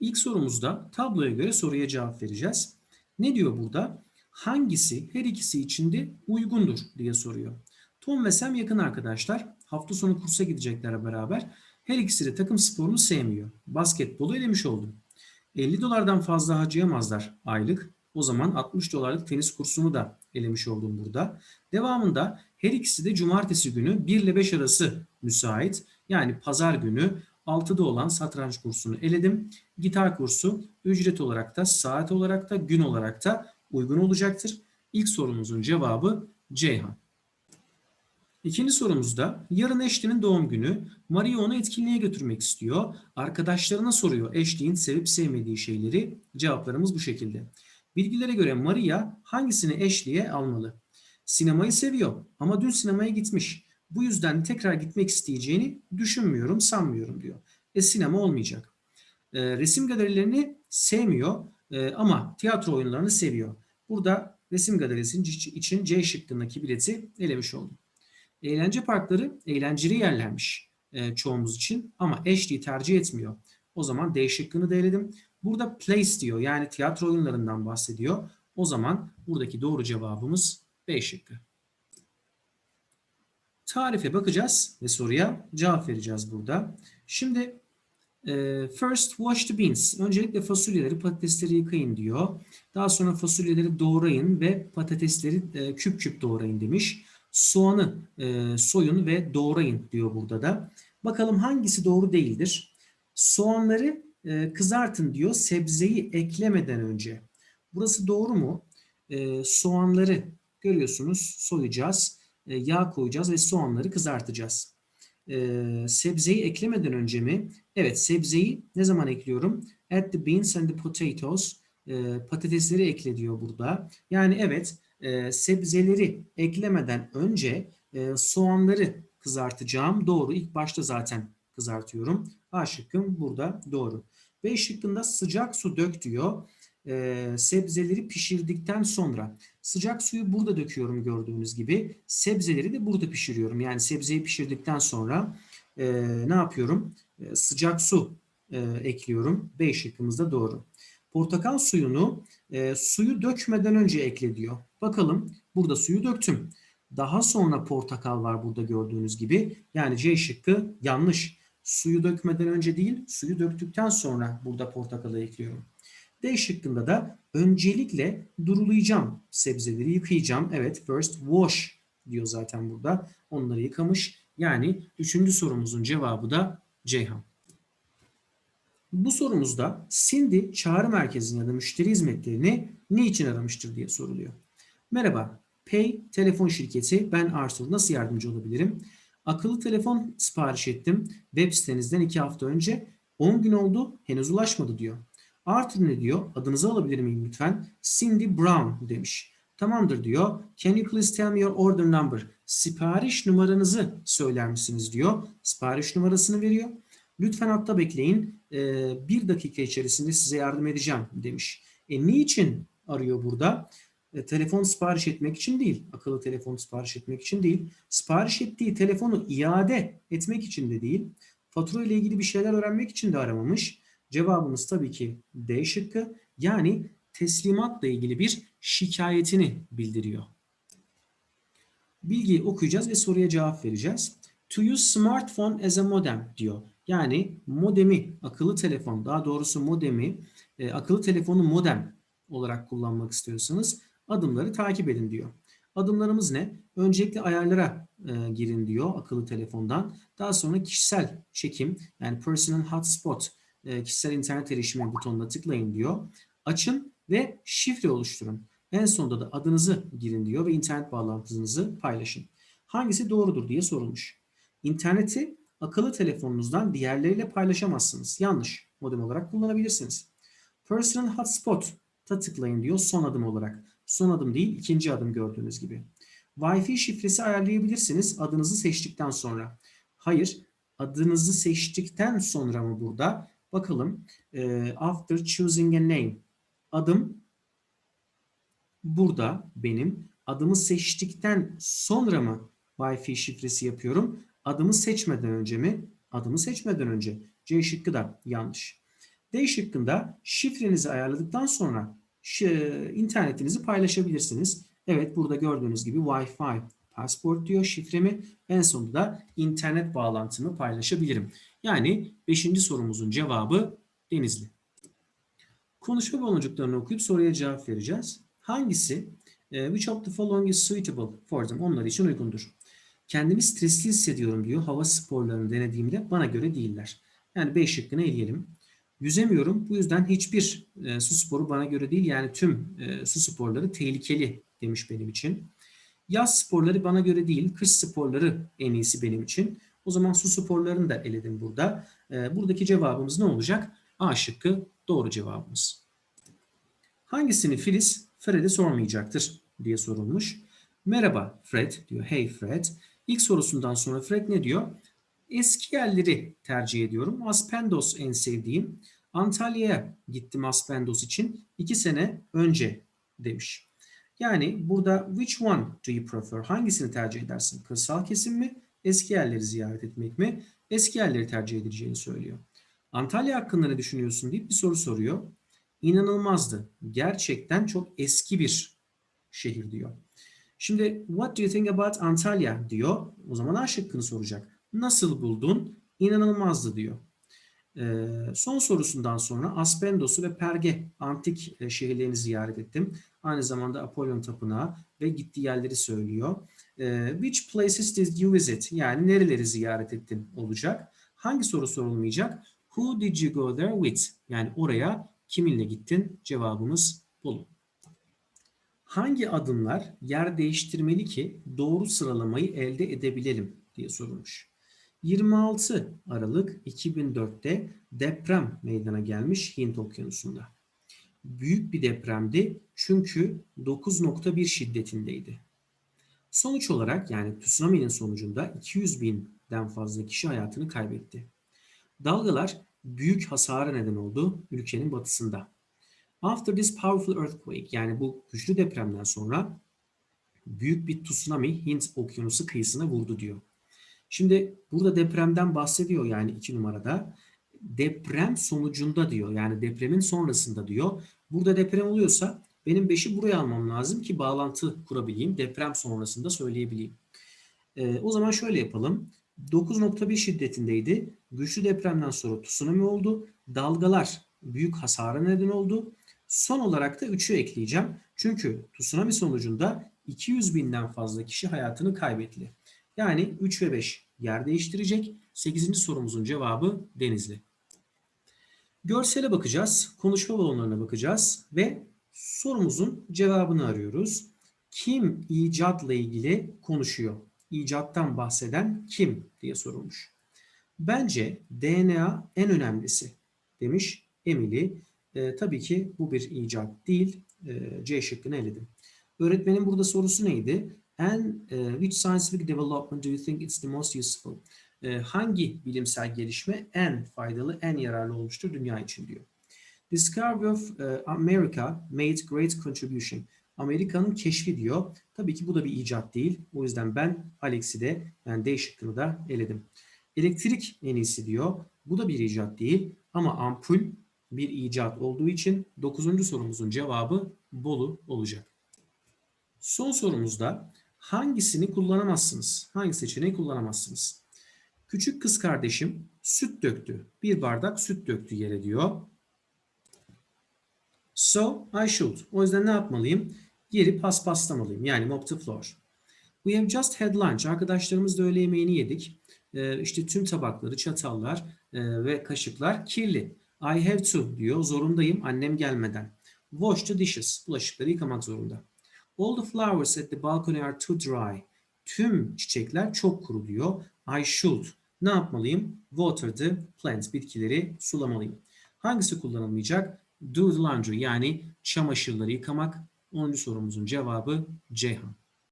İlk sorumuzda tabloya göre soruya cevap vereceğiz. Ne diyor burada? Hangisi her ikisi içinde uygundur diye soruyor. Tom ve Sam yakın arkadaşlar. Hafta sonu kursa gidecekler beraber. Her ikisi de takım sporunu sevmiyor. Basketbolu elemiş oldum. 50 dolardan fazla harcayamazlar aylık. O zaman 60 dolarlık tenis kursunu da elemiş oldum burada. Devamında her ikisi de cumartesi günü 1 ile 5 arası müsait. Yani pazar günü 6'da olan satranç kursunu eledim. Gitar kursu ücret olarak da saat olarak da gün olarak da uygun olacaktır. İlk sorumuzun cevabı Ceyhan. İkinci sorumuzda yarın Ashley'nin doğum günü. Maria onu etkinliğe götürmek istiyor. Arkadaşlarına soruyor Ashley'in sevip sevmediği şeyleri. Cevaplarımız bu şekilde. Bilgilere göre Maria hangisini Ashley'e almalı? Sinemayı seviyor ama dün sinemaya gitmiş. Bu yüzden tekrar gitmek isteyeceğini düşünmüyorum, sanmıyorum diyor. E sinema olmayacak. E, resim galerilerini sevmiyor e, ama tiyatro oyunlarını seviyor. Burada resim galerisi için C şıkkındaki bileti elemiş oldum. Eğlence parkları eğlenceli yerlermiş e, çoğumuz için ama Ashley tercih etmiyor. O zaman D şıkkını da eledim. Burada place diyor yani tiyatro oyunlarından bahsediyor. O zaman buradaki doğru cevabımız B şıkkı. Tarife bakacağız ve soruya cevap vereceğiz burada. Şimdi e, first wash the beans. Öncelikle fasulyeleri, patatesleri yıkayın diyor. Daha sonra fasulyeleri doğrayın ve patatesleri e, küp küp doğrayın demiş. Soğanı e, soyun ve doğrayın diyor burada da. Bakalım hangisi doğru değildir? Soğanları kızartın diyor sebzeyi eklemeden önce. Burası doğru mu? Soğanları görüyorsunuz soyacağız, e, yağ koyacağız ve soğanları kızartacağız. E, sebzeyi eklemeden önce mi? Evet sebzeyi ne zaman ekliyorum? Add the beans and the potatoes. E, patatesleri ekle diyor burada. Yani evet e, sebzeleri eklemeden önce e, soğanları kızartacağım. Doğru. İlk başta zaten kızartıyorum. A şıkkım burada doğru. B şıkkında sıcak su dök diyor. E, sebzeleri pişirdikten sonra sıcak suyu burada döküyorum gördüğünüz gibi. Sebzeleri de burada pişiriyorum. Yani sebzeyi pişirdikten sonra e, ne yapıyorum? E, sıcak su e, ekliyorum. B şıkkımızda doğru. Portakal suyunu e, suyu dökmeden önce ekle diyor. Bakalım burada suyu döktüm. Daha sonra portakal var burada gördüğünüz gibi. Yani C şıkkı yanlış. Suyu dökmeden önce değil, suyu döktükten sonra burada portakalı ekliyorum. D şıkkında da öncelikle durulayacağım. Sebzeleri yıkayacağım. Evet, first wash diyor zaten burada. Onları yıkamış. Yani üçüncü sorumuzun cevabı da Ceyhan. Bu sorumuzda Cindy çağrı merkezini ya da müşteri hizmetlerini niçin aramıştır diye soruluyor. Merhaba, Pay telefon şirketi. Ben Arthur. Nasıl yardımcı olabilirim? Akıllı telefon sipariş ettim. Web sitenizden iki hafta önce. 10 gün oldu. Henüz ulaşmadı diyor. Arthur ne diyor? Adınızı alabilir miyim lütfen? Cindy Brown demiş. Tamamdır diyor. Can you please tell me your order number? Sipariş numaranızı söyler misiniz diyor. Sipariş numarasını veriyor. Lütfen hatta bekleyin. Ee, bir dakika içerisinde size yardım edeceğim demiş. E niçin arıyor burada? E, telefon sipariş etmek için değil. Akıllı telefon sipariş etmek için değil. Sipariş ettiği telefonu iade etmek için de değil. Fatura ile ilgili bir şeyler öğrenmek için de aramamış. Cevabımız tabii ki D şıkkı. Yani teslimatla ilgili bir şikayetini bildiriyor. Bilgiyi okuyacağız ve soruya cevap vereceğiz. To use smartphone as a modem diyor. Yani modemi, akıllı telefon, daha doğrusu modemi, e, akıllı telefonu modem olarak kullanmak istiyorsanız adımları takip edin diyor. Adımlarımız ne? Öncelikle ayarlara e, girin diyor akıllı telefondan. Daha sonra kişisel çekim yani personal hotspot e, kişisel internet erişimi butonuna tıklayın diyor. Açın ve şifre oluşturun. En sonunda da adınızı girin diyor ve internet bağlantınızı paylaşın. Hangisi doğrudur diye sorulmuş. İnterneti akıllı telefonunuzdan diğerleriyle paylaşamazsınız. Yanlış. Modem olarak kullanabilirsiniz. Personal hotspot ta tıklayın diyor son adım olarak. Son adım değil ikinci adım gördüğünüz gibi. Wi-Fi şifresi ayarlayabilirsiniz adınızı seçtikten sonra. Hayır adınızı seçtikten sonra mı burada? Bakalım. E, after choosing a name. Adım burada benim. Adımı seçtikten sonra mı Wi-Fi şifresi yapıyorum? Adımı seçmeden önce mi? Adımı seçmeden önce. C şıkkı da yanlış. D şıkkında şifrenizi ayarladıktan sonra internetinizi paylaşabilirsiniz. Evet burada gördüğünüz gibi Wi-Fi passport diyor şifremi. En sonunda da internet bağlantımı paylaşabilirim. Yani 5. sorumuzun cevabı Denizli. Konuşma baloncuklarını okuyup soruya cevap vereceğiz. Hangisi e, which of the following is suitable for them? Onlar için uygundur. Kendimi stresli hissediyorum diyor. Hava sporlarını denediğimde bana göre değiller. Yani B şıkkını eleyelim. Yüzemiyorum. Bu yüzden hiçbir e, su sporu bana göre değil. Yani tüm e, su sporları tehlikeli demiş benim için. Yaz sporları bana göre değil. Kış sporları en iyisi benim için. O zaman su sporlarını da eledim burada. E, buradaki cevabımız ne olacak? A şıkkı doğru cevabımız. Hangisini Filiz Fred'e sormayacaktır diye sorulmuş. Merhaba Fred diyor. Hey Fred. İlk sorusundan sonra Fred ne diyor? Eski yerleri tercih ediyorum. Aspendos en sevdiğim. Antalya'ya gittim Aspendos için. iki sene önce demiş. Yani burada which one do you prefer? Hangisini tercih edersin? Kırsal kesim mi? Eski yerleri ziyaret etmek mi? Eski yerleri tercih edeceğini söylüyor. Antalya hakkında ne düşünüyorsun deyip bir soru soruyor. İnanılmazdı. Gerçekten çok eski bir şehir diyor. Şimdi what do you think about Antalya diyor. O zaman A şıkkını soracak. Nasıl buldun? İnanılmazdı diyor. Ee, son sorusundan sonra Aspendos'u ve Perge antik e, şehirlerini ziyaret ettim. Aynı zamanda Apollon Tapınağı ve gittiği yerleri söylüyor. Ee, which places did you visit? Yani nereleri ziyaret ettin olacak. Hangi soru sorulmayacak? Who did you go there with? Yani oraya kiminle gittin? Cevabımız Bolu. Hangi adımlar yer değiştirmeli ki doğru sıralamayı elde edebilelim diye sorulmuş. 26 Aralık 2004'te deprem meydana gelmiş Hint Okyanusu'nda. Büyük bir depremdi çünkü 9.1 şiddetindeydi. Sonuç olarak yani tsunami'nin sonucunda 200 binden fazla kişi hayatını kaybetti. Dalgalar büyük hasara neden oldu ülkenin batısında. After this powerful earthquake yani bu güçlü depremden sonra büyük bir tsunami Hint okyanusu kıyısına vurdu diyor. Şimdi burada depremden bahsediyor yani iki numarada. Deprem sonucunda diyor yani depremin sonrasında diyor. Burada deprem oluyorsa benim 5'i buraya almam lazım ki bağlantı kurabileyim. Deprem sonrasında söyleyebileyim. Ee, o zaman şöyle yapalım. 9.1 şiddetindeydi. Güçlü depremden sonra tsunami oldu. Dalgalar büyük hasara neden oldu. Son olarak da 3'ü ekleyeceğim. Çünkü tsunami sonucunda 200 binden fazla kişi hayatını kaybetti. Yani 3 ve 5 yer değiştirecek. 8. sorumuzun cevabı Denizli. Görsele bakacağız, konuşma balonlarına bakacağız ve sorumuzun cevabını arıyoruz. Kim icatla ilgili konuşuyor? İcattan bahseden kim diye sorulmuş. Bence DNA en önemlisi demiş Emily. E, tabii ki bu bir icat değil. E, C şıkkını eledim. Öğretmenin burada sorusu neydi? And uh, which scientific development do you think is the most useful? E, hangi bilimsel gelişme en faydalı, en yararlı olmuştur dünya için diyor. Discovery of uh, America made great contribution. Amerika'nın keşfi diyor. Tabii ki bu da bir icat değil. O yüzden ben Alex'i de yani D şıkkını da eledim. Elektrik en iyisi diyor. Bu da bir icat değil. Ama ampul bir icat olduğu için 9. sorumuzun cevabı Bolu olacak. Son sorumuzda hangisini kullanamazsınız? Hangi seçeneği kullanamazsınız? Küçük kız kardeşim süt döktü. Bir bardak süt döktü yere diyor. So I should. O yüzden ne yapmalıyım? Yeri paspaslamalıyım. Yani mop the floor. We have just had lunch. Arkadaşlarımızla öğle yemeğini yedik. Ee, işte tüm tabakları, çatallar e, ve kaşıklar kirli. I have to diyor. Zorundayım annem gelmeden. Wash the dishes. Bulaşıkları yıkamak zorunda. All the flowers at the balcony are too dry. Tüm çiçekler çok kuru diyor. I should. Ne yapmalıyım? Water the plants. Bitkileri sulamalıyım. Hangisi kullanılmayacak? Do the laundry yani çamaşırları yıkamak. 10. sorumuzun cevabı Ceyhan.